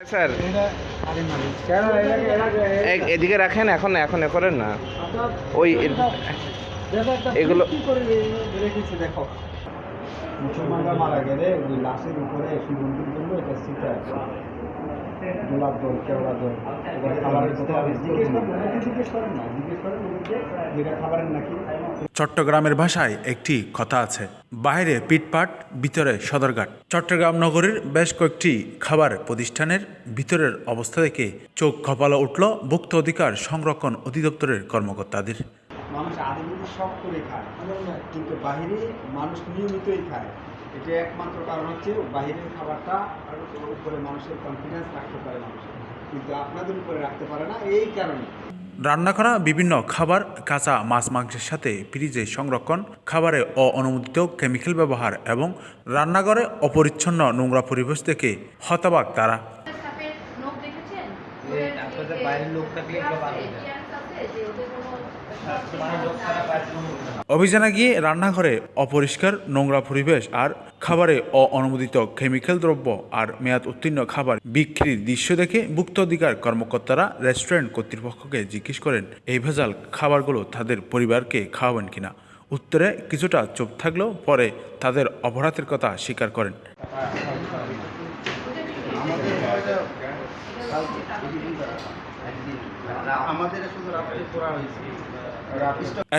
Sir. এদিকে রাখেন, এখন এখন এ করেন না। ওই এগুলো মুসলমানরা মারা গেলে লাশের উপরে সুগন্ধির জন্য এটা গোলাপ জল কেওড়া জল এবার খাবারের কথা জিজ্ঞেস করেন ওদেরকে জিজ্ঞেস করেন না জিজ্ঞেস করেন ওদেরকে যেটা খাবারের নাকি। চট্টগ্রামের ভাষায় একটি কথা আছে। বাইরে পিটপাট ভিতরে সদরঘাট। চট্টগ্রাম নগরীর বেশ কয়েকটি খাবার প্রতিষ্ঠানের ভিতরের অবস্থা দেখে চোখ কপালে উঠল ভুক্ত অধিকার সংরক্ষণ অধিদপ্তরের কর্মকর্তাদের। মানুষ আদিমুখী শখ করে খায় কিন্তু বাহিরে মানুষ নিয়মিতই খায়। এটা একমাত্র কারণ হচ্ছে বাহিরের খাবারটা উপরে মানুষের কনফিডেন্স রাখতে পারে মানুষ। কিন্তু আপনাদের উপরে রাখতে পারে না এই কারণে। রান্না করা বিভিন্ন খাবার কাঁচা মাছ মাংসের সাথে ফ্রিজে সংরক্ষণ খাবারে অননুমোদিত কেমিক্যাল ব্যবহার এবং রান্নাঘরে অপরিচ্ছন্ন নোংরা পরিবেশ দেখে হতবাক তারা। আপনাদের বাইরের লোক থাকলে অভিযানে গিয়ে রান্নাঘরে অপরিষ্কার, নোংরা পরিবেশ আর খাবারে অননুমোদিত কেমিক্যাল দ্রব্য আর মেয়াদ উত্তীর্ণ খাবার বিক্রির দৃশ্য দেখে ভুক্ত অধিকার কর্মকর্তারা রেস্টুরেন্ট কর্তৃপক্ষকে জিজ্ঞেস করেন, এই ভেজাল খাবারগুলো তাদের পরিবারকে খাওয়াবেন কিনা? উত্তরে, কিছুটা চুপ থাকলেও পরে তাদের অপরাধের কথা স্বীকার করেন। আমাদের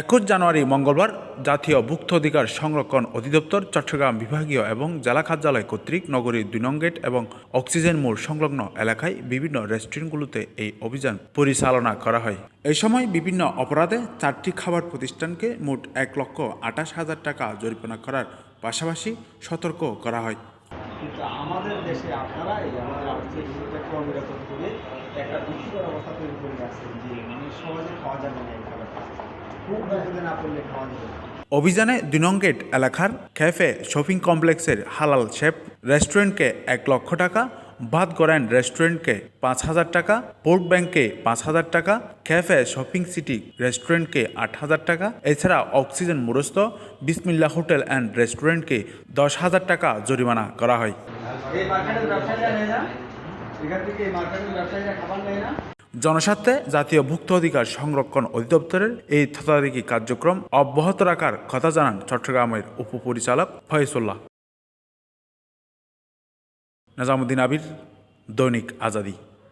একুশ জানুয়ারি মঙ্গলবার জাতীয় ভুক্ত অধিকার সংরক্ষণ অধিদপ্তর, চট্টগ্রাম বিভাগীয় এবং জেলা কার্যালয় কর্তৃক নগরীর দুই নং গেট এবং অক্সিজেন মোড় সংলগ্ন এলাকায় বিভিন্ন রেস্টুরেন্টগুলোতে এই অভিযান পরিচালনা করা হয়। এই সময় বিভিন্ন অপরাধে চারটি খাবার প্রতিষ্ঠানকে মোট এক লক্ষ আঠাশ হাজার টাকা জরিমানা করার পাশাপাশি সতর্ক করা হয়। কিন্তু আমাদের দেশে আপনারা এই আমাদের আর্থিক অবিরত করে একটা দুঃখকর অবস্থা তৈরি করে রাখছেন যে মানে সহজে খাওয়া যাবে না এই খাবারটা। খুব বিপদে না পড়লে খাওয়া যাবে না। অভিযানে দুই এলাকার ক্যাফে শপিং কমপ্লেক্সের হালাল শেফ রেস্টুরেন্টকে এক লক্ষ টাকা বাদ করেন রেস্টুরেন্টকে পাঁচ হাজার টাকা পোর্ট ব্যাংকে পাঁচ হাজার টাকা ক্যাফে শপিং সিটি রেস্টুরেন্টকে আট হাজার টাকা এছাড়া অক্সিজেন মুরস্ত বিসমিল্লা হোটেল অ্যান্ড রেস্টুরেন্টকে দশ হাজার টাকা জরিমানা করা হয়। জনস্বার্থে জাতীয় ভুক্ত অধিকার সংরক্ষণ অধিদপ্তরের এই তদারকি কার্যক্রম অব্যাহত রাখার কথা জানান চট্টগ্রামের উপপরিচালক ফয়সুল্লাহ। নাজামুদ্দিন আবির দৈনিক আজাদি।